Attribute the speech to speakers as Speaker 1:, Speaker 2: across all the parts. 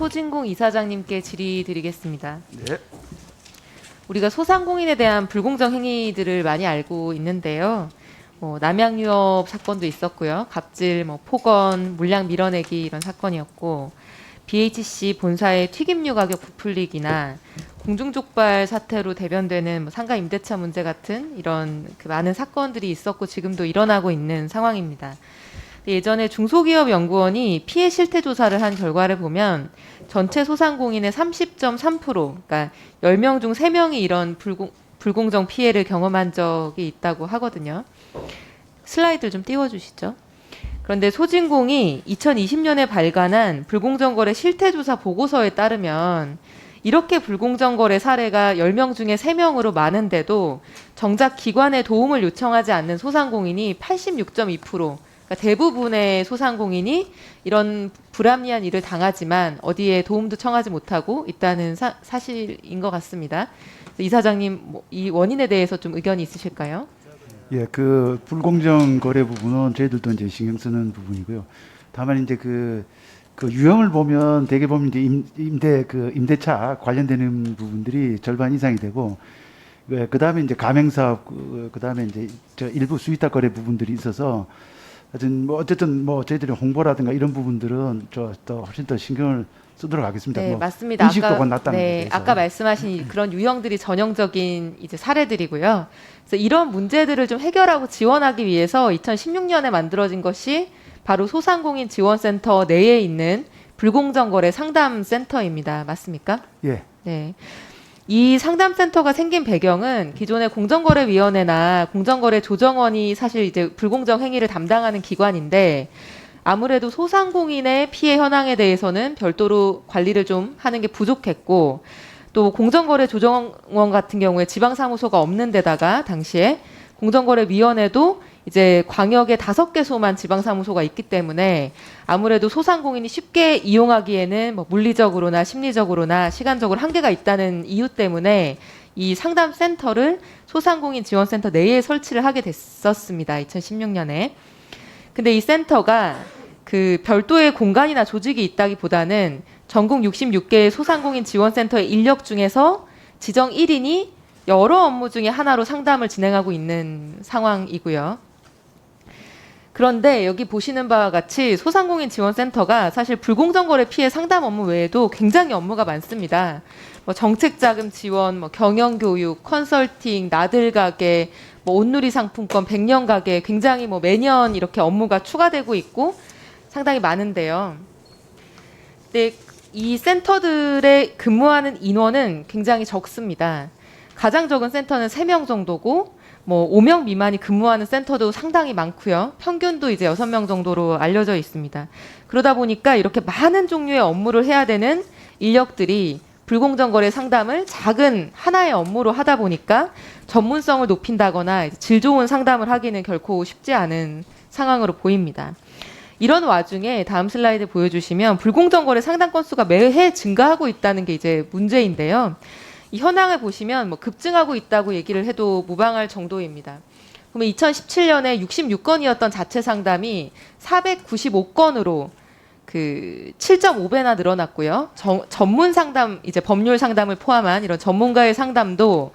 Speaker 1: 소진공 이사장님께 질의드리겠습니다.
Speaker 2: 네.
Speaker 1: 우리가 소상공인에 대한 불공정 행위들을 많이 알고 있는데요. 뭐 남양유업 사건도 있었고요. 갑질, 뭐 폭언, 물량 밀어내기 이런 사건이었고 BHC 본사의 튀김류 가격 부풀리기나 공중족발 사태로 대변되는 뭐 상가 임대차 문제 같은 이런 그 많은 사건들이 있었고 지금도 일어나고 있는 상황입니다. 예전에 중소기업연구원이 피해 실태 조사를 한 결과를 보면 전체 소상공인의 30.3% 그러니까 10명 중 3명이 이런 불공, 불공정 피해를 경험한 적이 있다고 하거든요. 슬라이드를 좀 띄워 주시죠. 그런데 소진공이 2020년에 발간한 불공정 거래 실태 조사 보고서에 따르면 이렇게 불공정 거래 사례가 10명 중에 3명으로 많은데도 정작 기관의 도움을 요청하지 않는 소상공인이 86.2%, 그러니까 대부분의 소상공인이 이런 불합리한 일을 당하지만 어디에 도움도 청하지 못하고 있다는 사, 사실인 것 같습니다. 이 사장님, 뭐 이 원인에 대해서 좀 의견이 있으실까요?
Speaker 2: 예, 그 불공정 거래 부분은 저희들도 이제 신경 쓰는 부분이고요. 다만 이제 그, 그 유형을 보면 대개 보면 이제 임, 임대 그 임대차 관련되는 부분들이 절반 이상이 되고 그 다음에 이제 가맹사업 그 다음에 이제 저 일부 수의탁 거래 부분들이 있어서 하여튼 뭐 어쨌든 뭐 저희들이 홍보라든가 이런 부분들은 저더 훨씬 더 신경을 쓰도록 하겠습니다.
Speaker 1: 네,
Speaker 2: 뭐
Speaker 1: 맞습니다.
Speaker 2: 인식도가 낮다는
Speaker 1: 네,
Speaker 2: 거에.
Speaker 1: 아까 말씀하신 이 그런 유형들이 전형적인 이제 사례들이고요. 그래서 이런 문제들을 좀 해결하고 지원하기 위해서 2016년에 만들어진 것이 바로 소상공인 지원센터 내에 있는 불공정 거래 상담 센터입니다. 맞습니까?
Speaker 2: 예.
Speaker 1: 네. 이 상담센터가 생긴 배경은 기존의 공정거래위원회나 공정거래 조정원이 사실 이제 불공정 행위를 담당하는 기관인데 아무래도 소상공인의 피해 현황에 대해서는 별도로 관리를 좀 하는 게 부족했고 또 공정거래 조정원 같은 경우에 지방사무소가 없는 데다가 당시에 공정거래위원회도 이제 광역에 다섯 개소만 지방사무소가 있기 때문에 아무래도 소상공인이 쉽게 이용하기에는 뭐 물리적으로나 심리적으로나 시간적으로 한계가 있다는 이유 때문에 이 상담 센터를 소상공인 지원센터 내에 설치를 하게 됐었습니다. 2016년에. 근데 이 센터가 그 별도의 공간이나 조직이 있다기보다는 전국 66개의 소상공인 지원센터의 인력 중에서 지정 1인이 여러 업무 중에 하나로 상담을 진행하고 있는 상황이고요. 그런데 여기 보시는 바와 같이 소상공인 지원센터가 사실 불공정 거래 피해 상담 업무 외에도 굉장히 업무가 많습니다. 뭐 정책 자금 지원, 뭐 경영 교육, 컨설팅, 나들 가게, 뭐 온누리 상품권, 백년 가게 굉장히 뭐 매년 이렇게 업무가 추가되고 있고 상당히 많은데요. 근데 이 센터들에 근무하는 인원은 굉장히 적습니다. 가장 적은 센터는 3명 정도고 뭐 5명 미만이 근무하는 센터도 상당히 많고요. 평균도 이제 6명 정도로 알려져 있습니다. 그러다 보니까 이렇게 많은 종류의 업무를 해야 되는 인력들이 불공정 거래 상담을 작은 하나의 업무로 하다 보니까 전문성을 높인다거나 질 좋은 상담을 하기는 결코 쉽지 않은 상황으로 보입니다. 이런 와중에 다음 슬라이드 보여주시면 불공정 거래 상담 건수가 매해 증가하고 있다는 게 이제 문제인데요. 이 현황을 보시면 뭐 급증하고 있다고 얘기를 해도 무방할 정도입니다. 그러면 2017년에 66건이었던 자체 상담이 495건으로 그 7.5배나 늘어났고요. 정- 전문 상담 이제 법률 상담을 포함한 이런 전문가의 상담도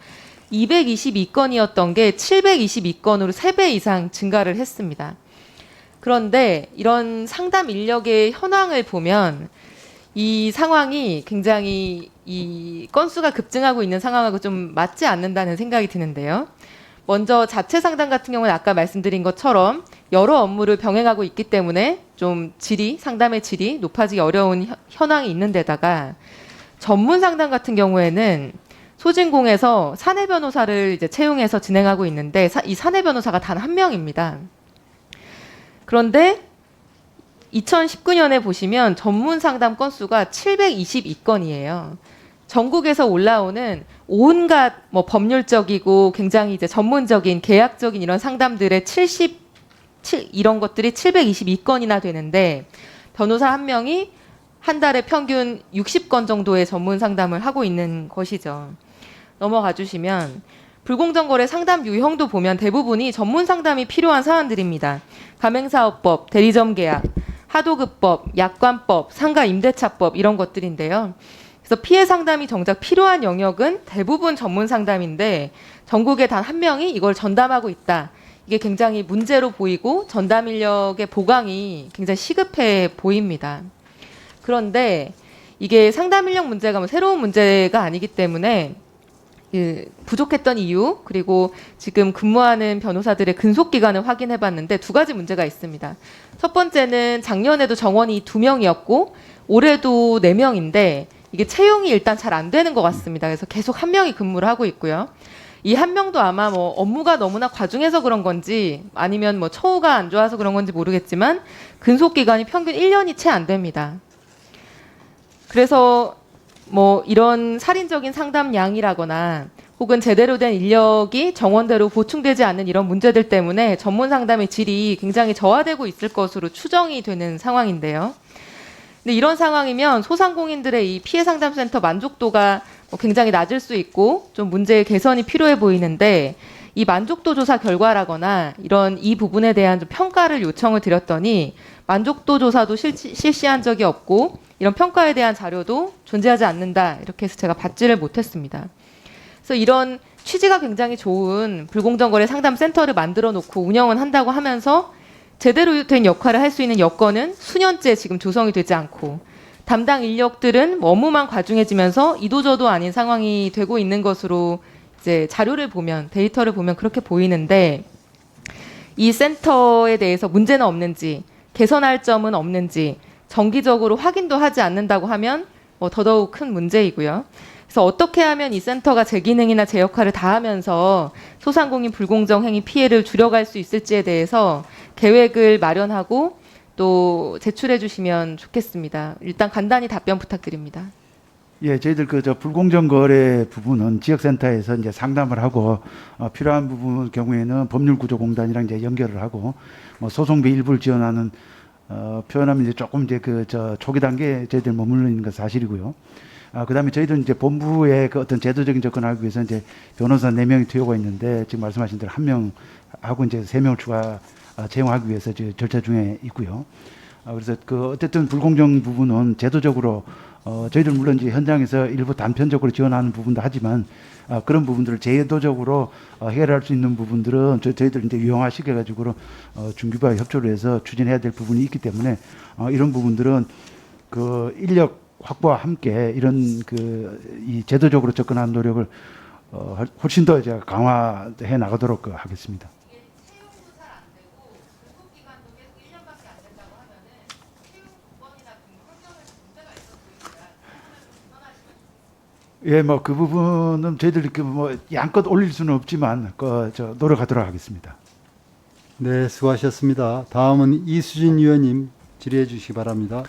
Speaker 1: 222건이었던 게 722건으로 3배 이상 증가를 했습니다. 그런데 이런 상담 인력의 현황을 보면 이 상황이 굉장히 이 건수가 급증하고 있는 상황하고 좀 맞지 않는다는 생각이 드는데요. 먼저 자체 상담 같은 경우는 아까 말씀드린 것처럼 여러 업무를 병행하고 있기 때문에 좀 질이 상담의 질이 높아지기 어려운 현- 현황이 있는 데다가 전문 상담 같은 경우에는 소진공에서 사내 변호사를 이제 채용해서 진행하고 있는데 사- 이 사내 변호사가 단 한 명입니다. 그런데 2019년에 보시면 전문 상담 건수가 722건이에요. 전국에서 올라오는 온갖 뭐 법률적이고 굉장히 이제 전문적인 계약적인 이런 상담들의 77 이런 것들이 722건이나 되는데 변호사 한 명이 한 달에 평균 60건 정도의 전문 상담을 하고 있는 것이죠. 넘어가 주시면 불공정 거래 상담 유형도 보면 대부분이 전문 상담이 필요한 사안들입니다. 가맹사업법, 대리점 계약, 하도급법, 약관법, 상가 임대차법 이런 것들인데요. 그래서 피해 상담이 정작 필요한 영역은 대부분 전문 상담인데 전국에 단 한 명이 이걸 전담하고 있다. 이게 굉장히 문제로 보이고 전담 인력의 보강이 굉장히 시급해 보입니다. 그런데 이게 상담 인력 문제가 뭐 새로운 문제가 아니기 때문에 그 부족했던 이유 그리고 지금 근무하는 변호사들의 근속 기간을 확인해 봤는데 두 가지 문제가 있습니다. 첫 번째는 작년에도 정원이 두 명이었고 올해도 네 명인데 이게 채용이 일단 잘 안 되는 것 같습니다. 그래서 계속 한 명이 근무를 하고 있고요. 이 한 명도 아마 뭐 업무가 너무나 과중해서 그런 건지 아니면 뭐 처우가 안 좋아서 그런 건지 모르겠지만 근속 기간이 평균 1년이 채 안 됩니다. 그래서 뭐 이런 살인적인 상담량이라거나 혹은 제대로 된 인력이 정원대로 보충되지 않는 이런 문제들 때문에 전문 상담의 질이 굉장히 저하되고 있을 것으로 추정이 되는 상황인데요. 근데 이런 상황이면 소상공인들의 이 피해 상담 센터 만족도가 뭐 굉장히 낮을 수 있고 좀 문제 개선이 필요해 보이는데 이 만족도 조사 결과라거나 이런 이 부분에 대한 좀 평가를 요청을 드렸더니 만족도 조사도 실시, 실시한 적이 없고 이런 평가에 대한 자료도 존재하지 않는다 이렇게 해서 제가 받지를 못했습니다. 그래서 이런 취지가 굉장히 좋은 불공정거래 상담 센터를 만들어 놓고 운영은 한다고 하면서 제대로 된 역할을 할 수 있는 여건은 수년째 지금 조성이 되지 않고 담당 인력들은 뭐 업무만 과중해지면서 이도저도 아닌 상황이 되고 있는 것으로 이제 자료를 보면 데이터를 보면 그렇게 보이는데 이 센터에 대해서 문제는 없는지 개선할 점은 없는지 정기적으로 확인도 하지 않는다고 하면 뭐 더더욱 큰 문제이고요. 그래서 어떻게 하면 이 센터가 제 기능이나 제 역할을 다하면서 소상공인 불공정 행위 피해를 줄여갈 수 있을지에 대해서 계획을 마련하고 또 제출해 주시면 좋겠습니다. 일단 간단히 답변 부탁드립니다.
Speaker 2: 예, 저희들 그 저 불공정 거래 부분은 지역센터에서 이제 상담을 하고 어, 필요한 부분 경우에는 법률구조공단이랑 이제 연결을 하고 뭐 소송비 일부를 지원하는 어, 표현하면 이제 조금 이제 그 저 초기 단계에 저희들 머물러 있는 건 사실이고요. 아, 그다음에 저희들은 이제 본부의 그 어떤 제도적인 접근을 하기 위해서 이제 변호사 네 명이 투여가 있는데 지금 말씀하신 대로 한 명 하고 이제 세 명을 추가 아, 채용하기 위해서 이제 절차 중에 있고요. 아, 그래서 그 어쨌든 불공정 부분은 제도적으로 어, 저희들 물론 이제 현장에서 일부 단편적으로 지원하는 부분도 하지만 아, 그런 부분들을 제도적으로 어, 해결할 수 있는 부분들은 저, 저희들 이제 유형화시켜 가지고 어, 중규부와 협조를 해서 추진해야 될 부분이 있기 때문에 어, 이런 부분들은 그 인력 확보와 함께 이런 그 이 제도적으로 접근하는 노력을 어, 훨- 훨씬 더 제가 강화해 나가도록 그 하겠습니다. 예, 뭐 그 부분은 저희들이 그뭐 양껏 올릴 수는 없지만 그저 노력하도록 하겠습니다.
Speaker 3: 네, 수고하셨습니다. 다음은 이수진 의원님 질의해 주시기 바랍니다.